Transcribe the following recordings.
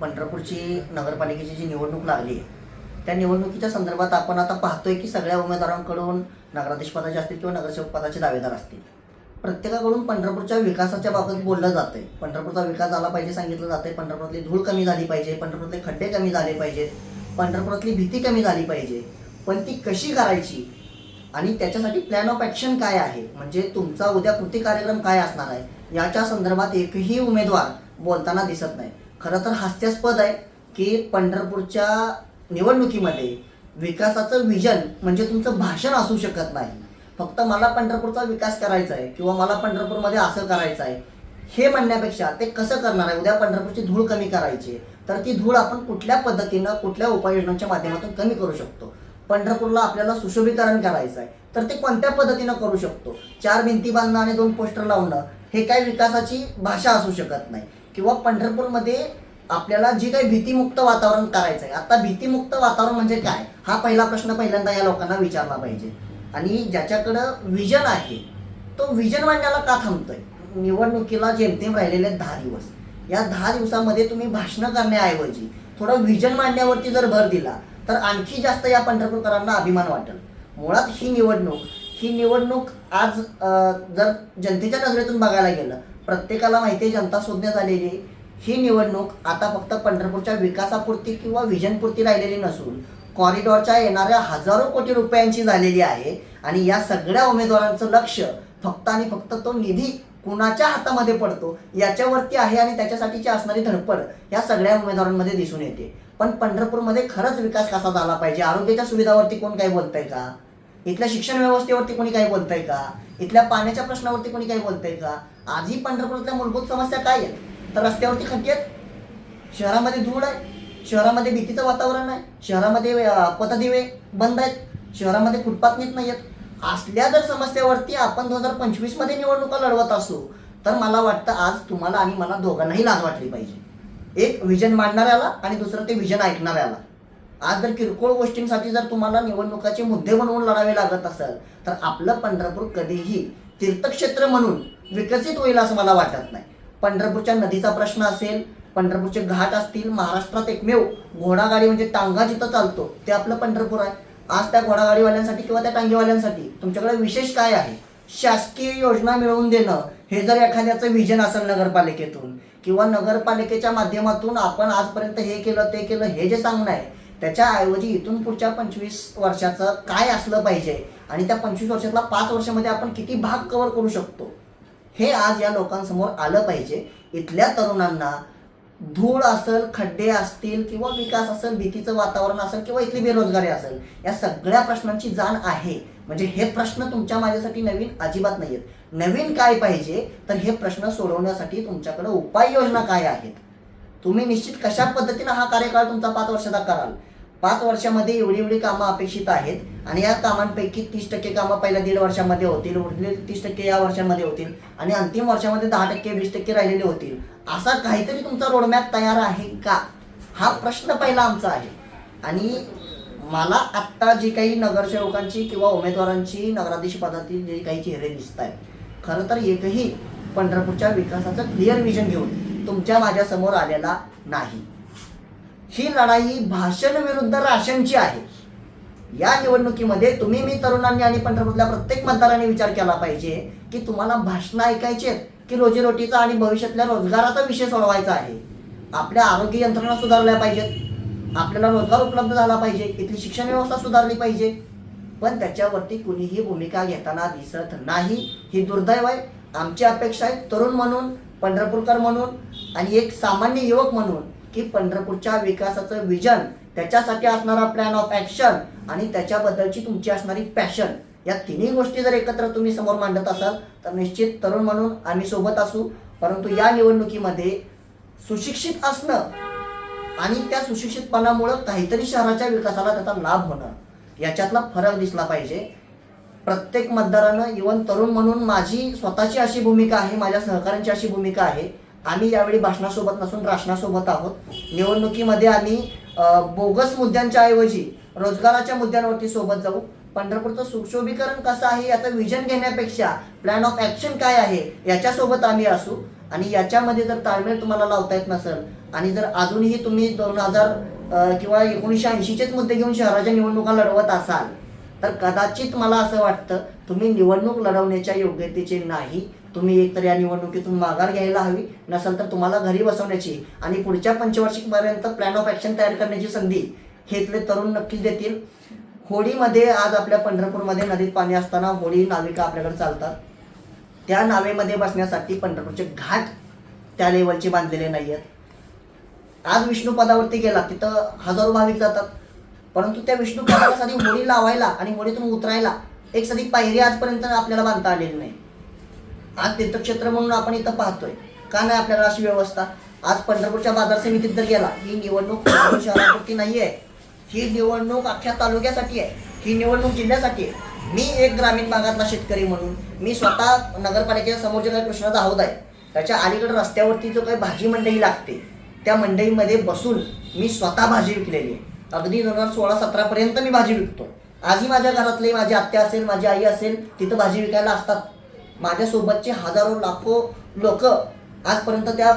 पंढरपूरची नगरपालिकेची जी निवडणूक लागली आहे त्या निवडणुकीच्या संदर्भात आपण आता पाहतोय की सगळ्या उमेदवारांकडून नगराधीश पदाचे असतील किंवा नगरसेवक पदाचे दावेदार असतील. प्रत्येकाकडून पंढरपूरच्या विकासाच्या बाबत बोललं जातंय. पंढरपूरचा विकास झाला पाहिजे सांगितलं जातंय. पंढरपुरातली धूळ कमी झाली पाहिजे. पंढरपुरातले खड्डे कमी झाले पाहिजेत. पंढरपुरातली भीती कमी झाली पाहिजे. पण ती कशी करायची? आणि त्याच्यासाठी प्लॅन ऑफ ॲक्शन काय आहे? म्हणजे तुमचा उद्या कृती कार्यक्रम काय असणार आहे? याच्या संदर्भात एकही उमेदवार बोलताना दिसत नाही. खरं तर हास्यास्पद आहे की पंढरपूरच्या निवडणुकीमध्ये विकासाचं विजन म्हणजे तुमचं भाषण असू शकत नाही. फक्त मला पंढरपूरचा विकास करायचा आहे किंवा मला पंढरपूरमध्ये असं करायचं आहे हे म्हणण्यापेक्षा ते कसं करणार आहे? उद्या पंढरपूरची धूळ कमी करायची आहे. तर ती धूळ आपण कुठल्या पद्धतीनं कुठल्या उपाययोजनांच्या माध्यमातून कमी करू शकतो? पंढरपूरला आपल्याला सुशोभीकरण करायचं आहे तर ते कोणत्या पद्धतीनं करू शकतो? चार भिंती बांधणं आणि दोन पोस्टर लावणं हे काही विकासाची भाषा असू शकत नाही. किंवा पंढरपूरमध्ये आपल्याला जी काही भीतीमुक्त वातावरण करायचं आहे आता भीतीमुक्त वातावरण म्हणजे काय? हा पहिला प्रश्न पहिल्यांदा या लोकांना विचारला पाहिजे. आणि ज्याच्याकडं विजन आहे तो विजन मांडण्याला का थांबतोय? निवडणुकीला जेमतेम राहिलेले दहा दिवस. या दहा दिवसामध्ये तुम्ही भाषणं करण्याऐवजी थोडं विजन मांडण्यावरती जर भर दिला तर आणखी जास्त या पंढरपूरकरांना अभिमान वाटेल. मुळात ही निवडणूक ही निवडणूक आज जर जनतेच्या नजरेतून बघायला गेलं प्रत्येकाला माहिती आहे जनता शोधण्यात झालेली ही निवडणूक आता फक्त पंढरपूरच्या विकासापुरती किंवा विजनपुरती राहिलेली नसून कॉरिडॉरच्या येणाऱ्या हजारो कोटी रुपयांची झालेली आहे. आणि या सगळ्या उमेदवारांचं लक्ष फक्त आणि फक्त तो निधी कुणाच्या हातामध्ये पडतो याच्यावरती आहे आणि त्याच्यासाठीची असणारी धडपड या सगळ्या उमेदवारांमध्ये दिसून येते. पण पंढरपूरमध्ये खरंच विकास कसा झाला पाहिजे? आरोग्याच्या सुविधावरती कोण काही बोलतंय का? इथल्या शिक्षण व्यवस्थेवरती कोणी काही बोलतंय का? इथल्या पाण्याच्या प्रश्नावरती कोणी काही बोलतंय का? आजही पंढरपुरातल्या मूलभूत समस्या काय आहेत? तर रस्त्यावरती खड्डे आहेत. शहरामध्ये धूळ आहे. शहरामध्ये भीतीचं वातावरण आहे. शहरामध्ये अं, पथदिवे बंद आहेत. शहरामध्ये फुटपाथ नीट नाही आहेत असल्या जर समस्यावरती आपण दोन हजार पंचवीसमध्ये निवडणुका लढवत असू तर मला वाटतं आज तुम्हाला आणि मला दोघांनाही लाज वाटली पाहिजे. एक विजन मांडणाऱ्याला आणि दुसरं ते विजन ऐकणाऱ्याला. आज जर किरकोळ गोष्टींसाठी जर तुम्हाला निवडणुकाचे मुद्दे बनवून लढावे लागत असेल तर आपलं पंढरपूर कधीही तीर्थक्षेत्र म्हणून विकसित होईल असं मला वाटत नाही. पंढरपूरच्या नदीचा प्रश्न असेल पंढरपूरचे घाट असतील महाराष्ट्रात एकमेव घोडागाडी म्हणजे टांगा जिथं चालतो ते आपलं पंढरपूर आहे. आज त्या घोडागाडीवाल्यांसाठी किंवा त्या टांगेवाल्यांसाठी तुमच्याकडे विशेष काय आहे? शासकीय योजना मिळवून देणं हे जर एखाद्याचं विजन असेल नगरपालिकेतून किंवा नगरपालिकेच्या माध्यमातून आपण आजपर्यंत हे केलं ते केलं हे जे सांगणं आहे त्याच्याऐवजी इथून पुढच्या पंचवीस वर्षाचं काय असलं पाहिजे आणि त्या पंचवीस वर्षातला पाच वर्षामध्ये आपण किती भाग कव्हर करू शकतो? हे आज या लोकांसमोर आलं पाहिजे. इथल्या तरुणांना धूळ असेल खड्डे असतील किंवा विकास असेल भीतीचं वातावरण असेल किंवा इथली बेरोजगारी असेल या सगळ्या प्रश्नांची जाण आहे. म्हणजे हे प्रश्न तुमच्या माझ्यासाठी नवीन अजिबात नाही आहेत नवीन काय पाहिजे तर हे प्रश्न सोडवण्यासाठी तुमच्याकडे उपाययोजना काय आहेत? तुम्ही निश्चित कशा पद्धतीनं हा कार्यकाळ तुमचा पाच वर्षाचा कराल? पाच वर्षामध्ये एवढी एवढी कामं अपेक्षित आहेत आणि या कामांपैकी तीस टक्के कामं पहिल्या दीड वर्षामध्ये होतील उरलेले तीस टक्के या वर्षामध्ये होतील आणि अंतिम वर्षामध्ये दहा टक्के वीस टक्के राहिलेले होतील. असा काहीतरी तुमचा रोडमॅप तयार आहे का? हा प्रश्न पहिला आमचा आहे. आणि मला आत्ता जी काही नगरसेवकांची किंवा उमेदवारांची नगराधीश पदातील जे काही चेहरे दिसत आहेत खरं तर एकही पंढरपूरच्या विकासाचं क्लिअर विजन घेऊन तुमच्या माझ्यासमोर आलेला नाही. ही लढाई भाषण विरुद्ध राशनची आहे. या निवडणुकीमध्ये तुम्ही मी तरुणांनी आणि पंढरपूरल्या प्रत्येक मतदारांनी विचार केला पाहिजे की तुम्हाला भाषणं ऐकायची आहेत की रोजीरोटीचा आणि भविष्यातल्या रोजगाराचा विषय सोडवायचा आहे? आपल्या आरोग्य यंत्रणा सुधारल्या पाहिजेत. आपल्याला रोजगार उपलब्ध झाला पाहिजे. इथली शिक्षण व्यवस्था सुधारली पाहिजे. पण त्याच्यावरती कुणीही भूमिका घेताना दिसत नाही. ही दुर्दैव आहे. आमची अपेक्षा आहे तरुण म्हणून पंढरपूरकर म्हणून आणि एक सामान्य युवक म्हणून की पंढरपूरच्या विकासाचं विजन त्याच्यासाठी असणारा प्लॅन ऑफ ॲक्शन आणि त्याच्याबद्दलची तुमची असणारी पॅशन या तिन्ही गोष्टी जर एकत्र तुम्ही समोर मांडत असाल तर निश्चित तरुण म्हणून आम्ही सोबत असू. परंतु या निवडणुकीमध्ये सुशिक्षित असणं आणि त्या सुशिक्षितपणामुळं काहीतरी शहराच्या विकासाला त्याचा लाभ होणं याच्यातला फरक दिसला पाहिजे. प्रत्येक मतदारानं इवन तरुण म्हणून माझी स्वतःची अशी भूमिका आहे माझ्या सहकाऱ्यांची अशी भूमिका आहे आम्ही यावेळी भाषणासोबत नसून राशनासोबत आहोत. निवडणुकीमध्ये आम्ही बोगस मुद्द्यांच्या ऐवजी रोजगाराच्या मुद्द्यांवरती सोबत जाऊ. पंढरपूरचं सुशोभीकरण कसं आहे याचं विजन घेण्यापेक्षा प्लॅन ऑफ ॲक्शन काय आहे याच्यासोबत आम्ही असू. आणि याच्यामध्ये जर ताळमेळ तुम्हाला लावता येत नसेल आणि जर अजूनही तुम्ही दोन हजार किंवा एकोणीसशे ऐंशीचेच मुद्दे घेऊन शहराच्या निवडणुका लढवत असाल तर कदाचित मला असं वाटतं तुम्ही निवडणूक लढवण्याच्या योग्यतेचे नाही. तुम्ही एकतर या निवडणुकीतून माघार घ्यायला हवी. नसेल तर तुम्हाला घरी बसवण्याची आणि पुढच्या पंचवार्षिकपर्यंत प्लॅन ऑफ ॲक्शन तयार करण्याची संधी घेतले तरुण नक्कीच देतील. होळीमध्ये आज आपल्या पंढरपूरमध्ये नदीत पाणी असताना होळी नाविका आपल्याकडे चालतात. त्या नावेमध्ये बसण्यासाठी पंढरपूरचे घाट त्या लेवलचे बांधलेले नाही आहेत आज विष्णुपदावरती गेला तिथं हजारो भाविक जातात. परंतु त्या विष्णू साधी होळी लावायला आणि होळीतून उतरायला एक साधी पायरी आजपर्यंत आपल्याला बांधता आलेली नाही. आज तीर्थक्षेत्र म्हणून आपण इथं पाहतोय. का नाही आपल्याला अशी व्यवस्था? आज पंढरपूरच्या बाजार समितीत जर गेला ही निवडणूक शहरापुरती नाही आहे ही निवडणूक अख्ख्या तालुक्यासाठी आहे. ही निवडणूक जिल्ह्यासाठी आहे. मी एक ग्रामीण भागातला शेतकरी म्हणून मी स्वतः नगरपालिकेच्या समोर जे काही कृष्णा हौद आहे त्याच्या अलीकडे रस्त्यावरती जो काही भाजी मंडई लागते त्या मंडईमध्ये बसून मी स्वतः भाजी विकलेली आहे. अगदी दोन हजार सोळा सतरापर्यंत मी भाजी विकतो. आजही माझ्या घरातले माझी आत्या असेल माझी आई असेल तिथं भाजी विकायला असतात. माझ्यासोबतचे हजारो लाखो लोक आजपर्यंत त्या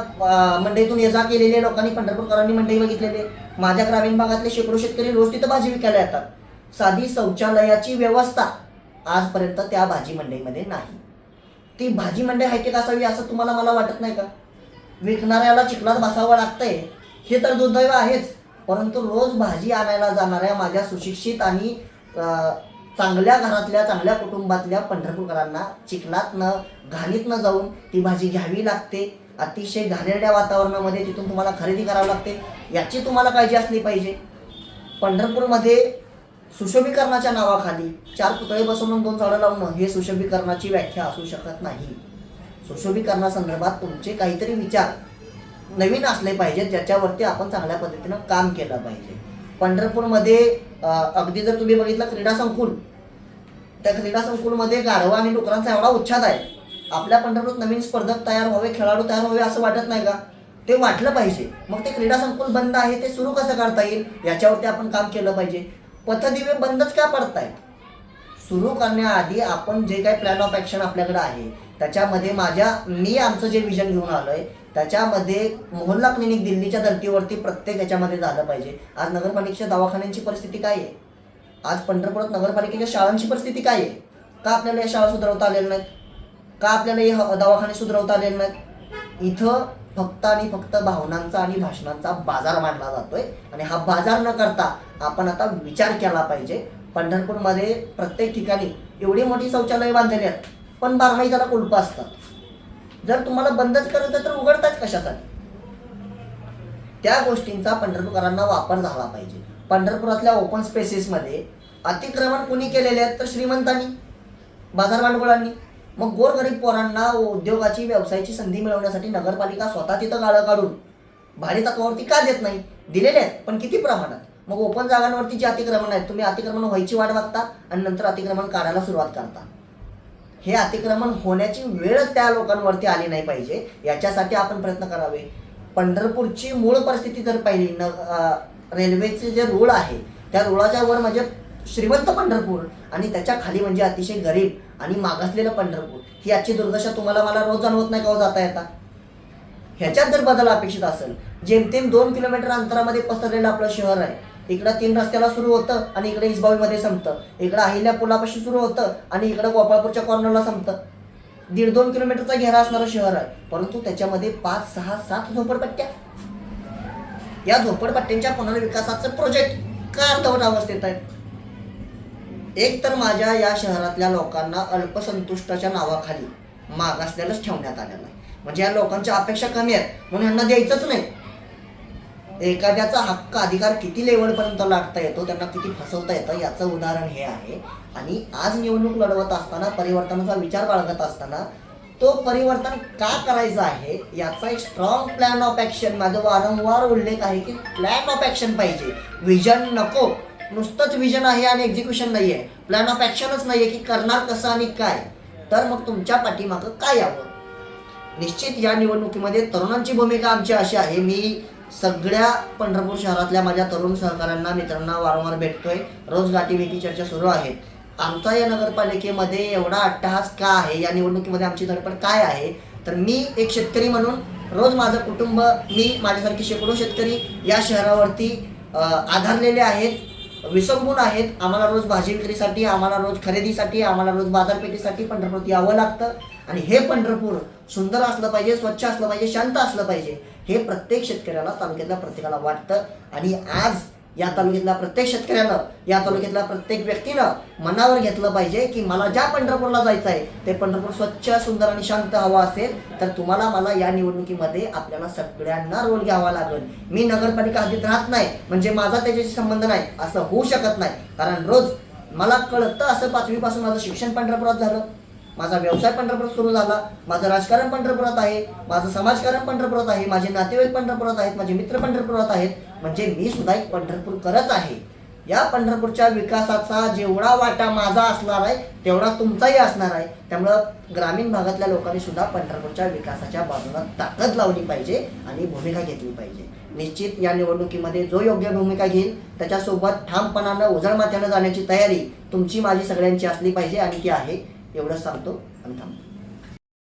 मंडईतून ये जा केलेले लोकांनी पंढरपूरकरांनी मंडई बघितलेले. माझ्या ग्रामीण भागातले शेकडो शेतकरी रोज तिथं भाजी विकायला येतात. साधी शौचालयाची व्यवस्था आजपर्यंत त्या भाजी मंडईमध्ये नाही. ती भाजी मंडई हायटेक असावी असं तुम्हाला मला वाटत नाही का? विकणाऱ्याला चिखलात बसावं लागतंय. हे तर दुर्दैव आहेच. परंतु रोज भाजी आणायला जाणाऱ्या माझ्या सुशिक्षित आणि चांगल्या घरातल्या चांगल्या कुटुंबातल्या पंढरपूरकरांना चिखलात न घाणीत न जाऊन ती भाजी घ्यावी लागते. अतिशय घाणेरड्या वातावरणामध्ये तिथून तुम्हाला खरेदी करावी लागते. याची तुम्हाला काळजी असली पाहिजे. पंढरपूरमध्ये सुशोभीकरणाच्या नावाखाली चार पुतळे बसवून दोन झाडं लावणं हे सुशोभीकरणाची व्याख्या असू शकत नाही. सुशोभीकरणासंदर्भात तुमचे काहीतरी विचार नवीन असले पाहिजेत ज्याच्यावरती आपण चांगल्या पद्धतीनं काम केलं पाहिजे. पंढरपूरमध्ये अगदी जर तुम्ही बघितलं क्रीडा संकुल त्या क्रीडा संकुलमध्ये गाढवा आणि डुकरांचा एवढा उच्छाद आहे. आपल्या पंढरपूर नवीन स्पर्धक तयार व्हावे खेळाडू तयार व्हावे असं वाटत नाही का? ते वाटलं पाहिजे. मग ते क्रीडा संकुल बंद आहे ते सुरू कसं करता येईल? याच्यावरती आपण काम केलं पाहिजे. पथदिवे बंदच का पडतायत? सुरू करण्याआधी आपण जे काही प्लॅन ऑफ ॲक्शन आपल्याकडे आहे त्याच्यामध्ये माझ्या मी आमचं जे विजन घेऊन आलो आहे त्याच्यामध्ये मोहल्ला क्लिनिक दिल्लीच्या धर्तीवरती प्रत्येक याच्यामध्ये झालं पाहिजे. आज नगरपालिकेच्या दवाखान्यांची परिस्थिती काय आहे? आज पंढरपुरात नगरपालिकेच्या शाळांची परिस्थिती काय आहे? का आपल्याला या शाळा सुधारवता आलेल्या नाहीत? का आपल्याला हे ह- दवाखाने सुधारवता आलेले नाहीत? इथं फक्त आणि फक्त भावनांचा आणि भाषणांचा बाजार मांडला जातोय आणि हा बाजार न करता आपण आता विचार केला पाहिजे. पंढरपूरमध्ये प्रत्येक ठिकाणी एवढी मोठी शौचालय बांधलेली आहेत पण बारमाही त्याला कुलपं असतात. जर तुम्हाला बंदच करायचं तर उघडताच कशासाठी? त्या गोष्टींचा पंढरपूरकरांना वापर झाला पाहिजे. पंढरपुरातल्या ओपन स्पेसेसमध्ये अतिक्रमण कुणी केलेले आहेत तर श्रीमंतांनी बाजार भांडवलांनी. मग गोरगरीब पोरांना उद्योगाची व्यवसायाची संधी मिळवण्यासाठी नगरपालिका स्वतः तिथं गाळं काढून भाडे तत्वावरती का देत नाही? दिलेले आहेत पण किती प्रमाणात? मग ओपन जागांवरती जे अतिक्रमण आहेत तुम्ही अतिक्रमण व्हायची वाट बघता आणि नंतर अतिक्रमण काढायला सुरुवात करता. हे अतिक्रमण होण्याची वेळच त्या लोकांवरती आली नाही पाहिजे. याच्यासाठी आपण प्रयत्न करावे. पंढरपूरची मूळ परिस्थिती जर पाहिली न रेल्वेचे जे रूळ आहे त्या रुळाच्या वर म्हणजे श्रीमंत पंढरपूर आणि त्याच्याखाली म्हणजे अतिशय गरीब आणि मागासलेलं पंढरपूर. ही आजची दुर्दशा तुम्हाला मला रोज जाणवत नाही का हो जाता येता? ह्याच्यात जर बदल अपेक्षित असेल जेमतेम दोन किलोमीटर अंतरामध्ये पसरलेलं आपलं शहर आहे इकडं तीन रस्त्याला सुरू होतं आणि इकडे इसबावीमध्ये संपतं. इकडं अहिल्या पुलापाशी सुरू होतं आणि इकडं गोपाळपूरच्या कॉर्नरला संपतं. दीड दोन किलोमीटरचा घेरा असणारं शहर आहे. परंतु त्याच्यामध्ये पाच सहा सात झोपडपट्ट्या. या झोपडपट्ट्यांच्या पुनर्विकासाचं प्रोजेक्ट का अर्धवट अवस्थेत आहेत एक तर माझ्या या शहरातल्या लोकांना अल्पसंतुष्टाच्या नावाखाली मागासलेलंच ठेवण्यात आलेलं आहे. म्हणजे या लोकांच्या अपेक्षा कमी आहेत. म्हणून यांना द्यायचंच नाही. एखाद्याचा हक्क अधिकार किती लेवलपर्यंत लागता येतो त्यांना किती फसवता येतं याचं उदाहरण हे आहे. आणि आज निवडणूक लढवत असताना परिवर्तनाचा विचार बाळगत असताना तो परिवर्तन का करायचं आहे याचा एक स्ट्रॉंग प्लॅन ऑफ ॲक्शन माझं वारंवार उल्लेख आहे की प्लॅन ऑफ ॲक्शन पाहिजे. विजन नको. नुसतंच विजन आहे आणि एक्झिक्युशन नाही आहे प्लॅन ऑफ ॲक्शनच नाही आहे की करणार कसं आणि काय. तर मग तुमच्या पाठीमागं काय यावं? निश्चित या निवडणुकीमध्ये तरुणांची भूमिका आमची अशी आहे. मी सगळ्या पंढरपूर शहरातल्या माझ्या तरुण सहकाऱ्यांना मित्रांना वारंवार भेटतोय. रोज गाठीभेटी चर्चा सुरू आहेत आमचा या नगरपालिकेमध्ये एवढा अट्टहास का आहे? या निवडणुकीमध्ये आमची धडपड काय आहे? तर मी एक शेतकरी म्हणून रोज माझं कुटुंब मी माझ्यासारखे शेकडो शेतकरी या शहरावरती आधारलेले आहेत. विसंबून आहेत. आम्हाला रोज भाजी विक्रीसाठी आम्हाला रोज खरेदीसाठी आम्हाला रोज बाजारपेठेसाठी पंढरपूर यावं लागतं. आणि हे पंढरपूर सुंदर असलं पाहिजे स्वच्छ असलं पाहिजे शांत असलं पाहिजे हे प्रत्येक शेतकऱ्याला तालुक्यातल्या प्रत्येकाला वाटतं. आणि आज या तालुक्यातल्या प्रत्येक शेतकऱ्यानं या तालुक्यातल्या प्रत्येक व्यक्तीनं मनावर घेतलं पाहिजे की मला ज्या पंढरपूरला जायचं आहे ते पंढरपूर स्वच्छ सुंदर आणि शांत हवं असेल तर तुम्हाला मला या निवडणुकीमध्ये आपल्याला सगळ्यांना रोल घ्यावा लागेल. मी नगरपालिका हद्दीत राहत नाही म्हणजे माझा त्याच्याशी संबंध नाही असं होऊ शकत नाही. कारण रोज मला कळतं असं पाचवीपासून माझं शिक्षण पंढरपुरात झालं. माझा व्यवसाय पंढरपुरात सुरू झाला माझं राजकारण पंढरपुरात आहे माझं समाजकारण पंढरपुरात आहे माझे नातेवाईक पंढरपुरात आहेत माझे मित्र पंढरपुरात आहेत म्हणजे मी सुद्धा एक पंढरपूर करत आहे. या पंढरपूरच्या विकासाचा जेवढा वाटा माझा असणार आहे तेवढा तुमचाही असणार आहे. त्यामुळं ग्रामीण भागातल्या लोकांनी सुद्धा पंढरपूरच्या विकासाच्या बाजूला ताकद लावली पाहिजे आणि भूमिका घेतली पाहिजे. निश्चित या निवडणुकीमध्ये जो योग्य भूमिका घेईल त्याच्यासोबत ठामपणानं उजळ माथ्यानं जाण्याची तयारी तुमची माझी सगळ्यांची असली पाहिजे आणि ती आहे. एवढं सांगतो आणि थांबतो.